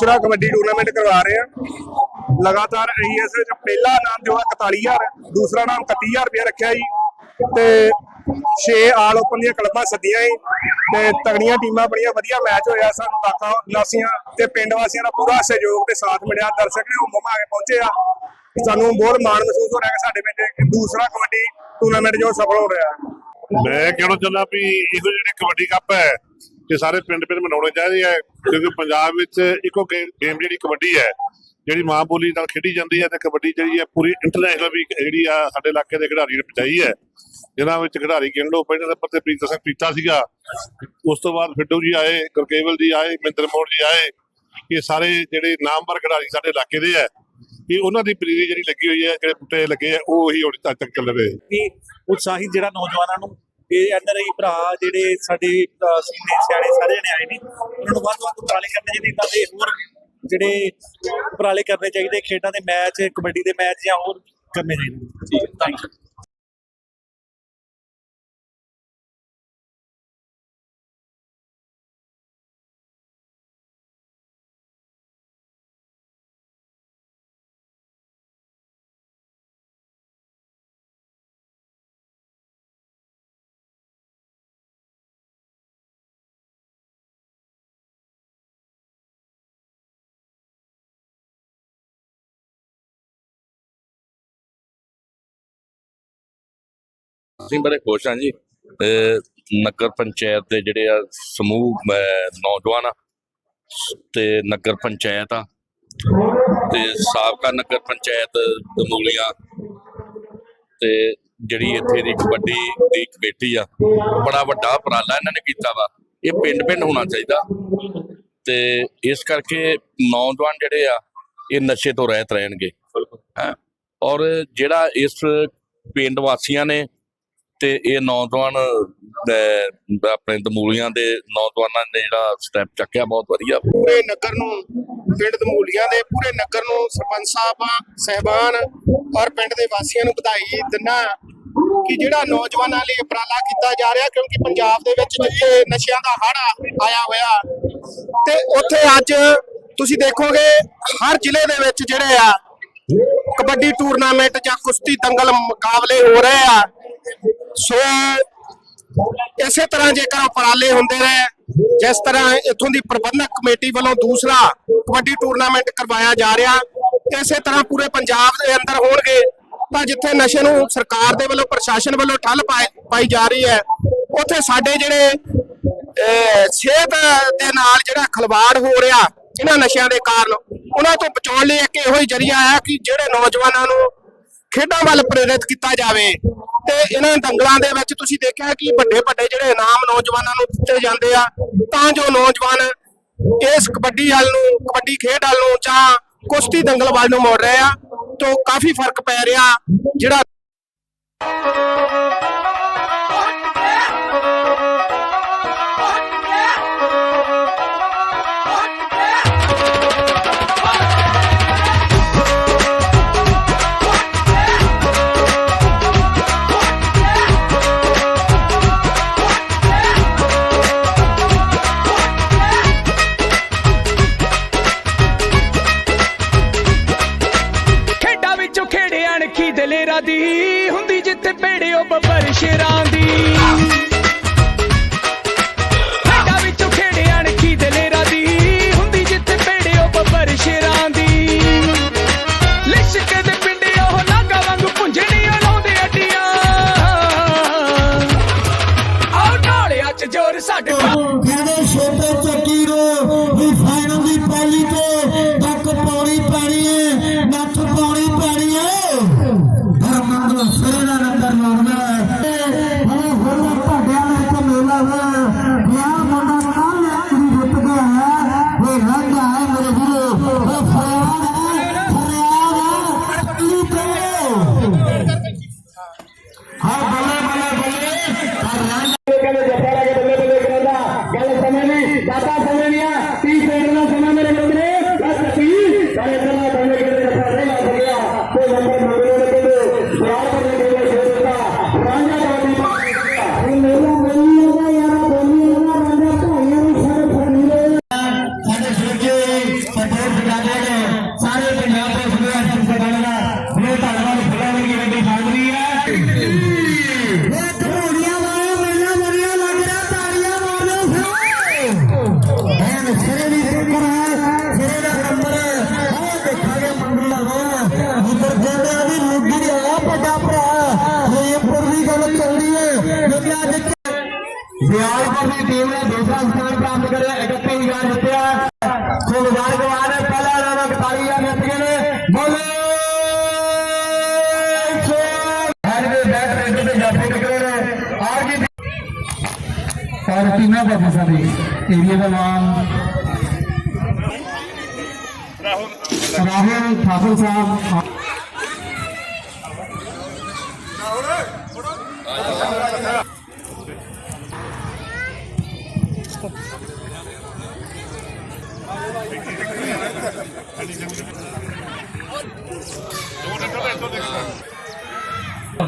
ਦੂਸਰਾ ਕਬੱਡੀ ਟੂਰਨਾਮੈਂਟ ਕਰਵਾ ਰਹੇ ਹਾਂ ਲਗਾਤਾਰ ਅਸੀਂ ਇਸ ਵਿੱਚ ਪਹਿਲਾ ਨਾਮ ਜੋ ਹੈ 41000 ਦੂਸਰਾ ਨਾਮ 31000 ਰੁਪਏ ਰੱਖਿਆ ਜੀ। ਤੇ 6 ਆਲ ਓਪਨ ਦੀਆਂ ਕਲੱਬਾਂ ਸੱਦੀਆਂ ਸੀ ਤੇ ਤਗੜੀਆਂ ਟੀਮਾਂ ਬੜੀਆਂ ਵਧੀਆ ਮੈਚ ਹੋਇਆ ਸਾਨੂੰ ਲਾਖਾਂ ਲਾਸੀਆਂ ਤੇ ਪਿੰਡ ਵਾਸੀਆਂ ਦਾ ਪੂਰਾ ਸਹਿਯੋਗ ਤੇ ਸਾਥ ਮਿਲਿਆ। ਦਰਸ਼ਕ ਵੀ ਹੁਮ ਆ ਕੇ ਪਹੁੰਚੇ ਆ। ਸਾਨੂੰ ਬਹੁਤ ਮਾਣ ਮਹਿਸੂਸ ਹੋ ਰਿਹਾ ਕਿ ਸਾਡੇ ਪਿੰਡ ਦੂਸਰਾ ਕਬੱਡੀ ਟੂਰਨਾਮੈਂਟ ਜੋ ਸਫਲ ਹੋ ਰਿਹਾ। ਮੈਂ ਕਹਿਣਾ ਚਾਹੁੰਦਾ ਵੀ ਇਹੋ ਜਿਹੜੇ ਕਬੱਡੀ ਕੱਪ ਹੈ ਇਹ ਸਾਰੇ ਪਿੰਡ ਪਿੰਡ ਮਨਾਉਣੇ ਚਾਹੀਦੇ ਆ, ਕਿਉਂਕਿ ਪੰਜਾਬ ਵਿੱਚ ਇੱਕੋ ਗੇਮ ਜਿਹੜੀ ਕਬੱਡੀ ਹੈ, ਜਿਹੜੀ ਮਾਂ ਬੋਲੀ ਨਾਲ ਖੇਡੀ ਜਾਂਦੀ ਹੈ ਤੇ ਕਬੱਡੀ ਜਿਹੜੀ ਹੈ ਪੂਰੀ ਇੰਟਰਨੈਸ਼ਨਲ ਵੀ ਜਿਹੜੀ ਆ ਸਾਡੇ ਇਲਾਕੇ ਦੇ ਖਿਡਾਰੀ ਨੇ ਪਹੁੰਚਾਈ ਹੈ। ਜਿਨ੍ਹਾਂ ਵਿੱਚ ਖਿਡਾਰੀ ਗਿਣਲੋ ਪਹਿਲੇ ਨੰਬਰ ਤੇ ਪ੍ਰੀਤ ਸਿੰਘ ਪੀਤਾ ਸੀਗਾ, ਉਸ ਤੋਂ ਬਾਅਦ ਫਿੱਡੂ ਜੀ ਆਏ, ਗੁਰਕੇਵਲ ਜੀ ਆਏ ਮਿੰਦਰ ਮੋੜ ਜੀ ਆਏ, ਇਹ ਸਾਰੇ ਜਿਹੜੇ ਨਾਮਵਰ ਖਿਡਾਰੀ ਸਾਡੇ ਇਲਾਕੇ ਦੇ ਹੈ, ਇਹ ਉਹਨਾਂ ਦੀ ਪ੍ਰੀਰੀ ਜਿਹੜੀ ਲੱਗੀ ਹੋਈ ਹੈ, ਜਿਹੜੇ ਬੁੱਟੇ ਲੱਗੇ ਆ, ਉਹ ਹੀ ਹੁਣ ਤੱਕ ਚੱਲ ਰਹੇ। ਉਤਸ਼ਾਹਿਤ ਜਿਹੜਾ ਨੌਜਵਾਨਾਂ ਨੂੰ ਇਹ ਐਨਆਰਆਈ ਭਰਾ ਜਿਹੜੇ ਸਾਡੇ ਸੀਨੇ ਸਿਆਣੇ ਸਾਰੇ ਜਣੇ ਆਏ ਨੇ, ਉਹਨਾਂ ਨੂੰ ਵੱਧ ਵੱਧ ਉਪਰਾਲੇ ਕਰਨੇ ਚਾਹੀਦੇ ਇਦਾਂ ਦੇ ਹੋਰ ਜਿਹੜੇ ਉਪਰਾਲੇ ਕਰਨੇ ਚਾਹੀਦੇ, ਖੇਡਾਂ ਦੇ ਮੈਚ, ਕਬੱਡੀ ਦੇ ਮੈਚ ਜਾਂ ਹੋਰ ਕਰਨੇ ਚਾਹੀਦੇ। ਠੀਕ ਹੈ ਥੈਂਕ ਯੂ ਅਸੀਂ ਬੜੇ ਖੁਸ਼ ਹਾਂ ਜੀ। ਨਗਰ ਪੰਚਾਇਤ ਦੇ ਜਿਹੜੇ ਆ ਸਮੂਹ ਨੌਜਵਾਨ ਆ। ਤੇ ਨਗਰ ਪੰਚਾਇਤ ਆ। ਤੇ ਸਾਬਕਾ ਨਗਰ ਪੰਚਾਇਤ ਦਮੂਲੀਆਂ। ਤੇ ਜਿਹੜੀ ਇੱਥੇ ਦੀ ਕਬੱਡੀ ਦੀ ਕਮੇਟੀ ਆ ਬੜਾ ਵੱਡਾ ਉਪਰਾਲਾ ਇਹਨਾਂ ਨੇ ਕੀਤਾ ਵਾ। ਇਹ ਪਿੰਡ ਪਿੰਡ ਹੋਣਾ ਚਾਹੀਦਾ। ਤੇ ਇਸ ਕਰਕੇ ਨੌਜਵਾਨ ਜਿਹੜੇ ਆ ਇਹ ਨਸ਼ੇ ਤੋਂ ਰਹਿਤ ਰਹਿਣਗੇ। ਹੈਂ। ਔਰ ਜਿਹੜਾ ਇਸ ਪਿੰਡ ਵਾਸੀਆਂ ਨੇ ਤੇ ਇਹ ਨੌਜਵਾਨ ਆਪਣੇ ਦਮੂਲੀਆਂ ਦੇ ਨੌਜਵਾਨਾਂ ਨੇ ਜਿਹੜਾ ਸਟੈਪ ਚੱਕਿਆ, ਬਹੁਤ ਵਧੀਆ। ਪੂਰੇ ਨਗਰ ਨੂੰ, ਪਿੰਡ ਦਮੂਲੀਆਂ ਦੇ ਪੂਰੇ ਨਗਰ ਨੂੰ ਸਰਪੰਚ ਸਾਹਿਬ, ਸਹਿਬਾਨ ਔਰ ਪਿੰਡ ਦੇ ਵਾਸੀਆਂ ਨੂੰ ਵਧਾਈ ਦਿੰਨਾ ਕਿ ਜਿਹੜਾ ਨੌਜਵਾਨਾਂ ਲਈ ਉਪਰਾਲਾ ਕੀਤਾ ਜਾ ਰਿਹਾ, ਕਿਉਂਕਿ ਪੰਜਾਬ ਦੇ ਵਿੱਚ ਜਿੱਥੇ ਨਸ਼ਿਆਂ ਦਾ ਹੜ੍ਹ ਆਇਆ ਹੋਇਆ ਤੇ ਉੱਥੇ ਅੱਜ ਤੁਸੀਂ ਦੇਖੋਗੇ, ਹਰ ਜ਼ਿਲ੍ਹੇ ਦੇ ਵਿੱਚ ਜਿਹੜੇ ਆ ਕਬੱਡੀ ਟੂਰਨਾਮੈਂਟ ਜਾਂ ਕੁਸ਼ਤੀ ਦੰਗਲ ਮੁਕਾਬਲੇ ਹੋ ਰਹੇ ਆ। ਸੋ ਇਸੇ ਤਰ੍ਹਾਂ ਜੇਕਰ ਉਪਰਾਲੇ ਹੁੰਦੇ ਰਹੇ ਜਿਸ ਤਰ੍ਹਾਂ ਇਥੋਂ ਦੀ ਪ੍ਰਬੰਧਕ ਕਮੇਟੀ ਵੱਲੋਂ ਦੂਸਰਾ ਕਬੱਡੀ ਟੂਰਨਾਮੈਂਟ ਕਰਵਾਇਆ ਜਾ ਰਿਹਾ ਇਸੇ ਤਰ੍ਹਾਂ ਪੂਰੇ ਪੰਜਾਬ ਦੇ ਅੰਦਰ ਹੋਣਗੇ ਤਾਂ ਜਿੱਥੇ ਨਸ਼ੇ ਨੂੰ ਸਰਕਾਰ ਦੇ ਵੱਲੋਂ ਪ੍ਰਸ਼ਾਸਨ ਵੱਲੋਂ ਠੱਲ ਪਾਈ- ਜਾ ਰਹੀ ਹੈ ਉੱਥੇ ਸਾਡੇ ਜਿਹੜੇ ਅਹ, ਸਿਹਤ ਦੇ ਨਾਲ ਜਿਹੜਾ ਖਲਵਾੜ ਹੋ ਰਿਹਾ ਇਹਨਾਂ ਨਸ਼ਿਆਂ ਦੇ ਕਾਰਨ ਉਹਨਾਂ ਤੋਂ ਬਚਾਉਣ ਲਈ ਇੱਕ ਇਹੋ ਹੀ ਜਰੀਆ ਹੈ ਕਿ ਜਿਹੜੇ ਨੌਜਵਾਨਾਂ ਨੂੰ ਖੇਡਾਂ ਵੱਲ ਪ੍ਰੇਰਿਤ ਕੀਤਾ ਜਾਵੇ। ਤੇ ਇਹਨਾਂ ਦੰਗਲਾਂ ਦੇ ਵਿੱਚ ਤੁਸੀਂ ਦੇਖਿਆ ਕਿ ਵੱਡੇ ਵੱਡੇ ਜਿਹੜੇ ਇਨਾਮ ਨੌਜਵਾਨਾਂ ਨੂੰ ਦਿੱਤੇ ਜਾਂਦੇ ਆ, ਤਾਂ ਜੋ ਨੌਜਵਾਨ ਇਸ ਕਬੱਡੀ ਵੱਲ ਨੂੰ, ਕਬੱਡੀ ਖੇਡ ਵੱਲ ਨੂੰ ਜਾਂ ਕੁਸ਼ਤੀ ਦੰਗਲ ਵੱਲ ਨੂੰ ਮੋੜ ਰਹੇ ਆ, ਤੋਂ ਕਾਫੀ ਫ਼ਰਕ ਪੈ ਰਿਹਾ ਜਿਹੜਾ ਖੇੜੇ ਦਲੇਰਾ ਦੀ ਹੁੰਦੀ ਜਿੱਥੇ ਪੇੜਿਓ ਬੱਬਰ ਸ਼ੇਰਾਂ ਦੀ How about ਕਰੇ 31000 ਜਿੱਤਿਆ। ਸੋ ਮੁਬਾਰਕਬਾਦ ਹੈ ਪਹਿਲਾ ਨਾਮ 41000 ਜਿੱਤ ਗਏ ਨੇ। ਬੋਲੇ! ਸੋ ਹਰ ਦੇ ਬੈਟ ਰੇਟ ਤੇ ਜਾਫੇ ਨਿਕਲੇ ਨੇ? ਆਰ ਜੀ ਔਰ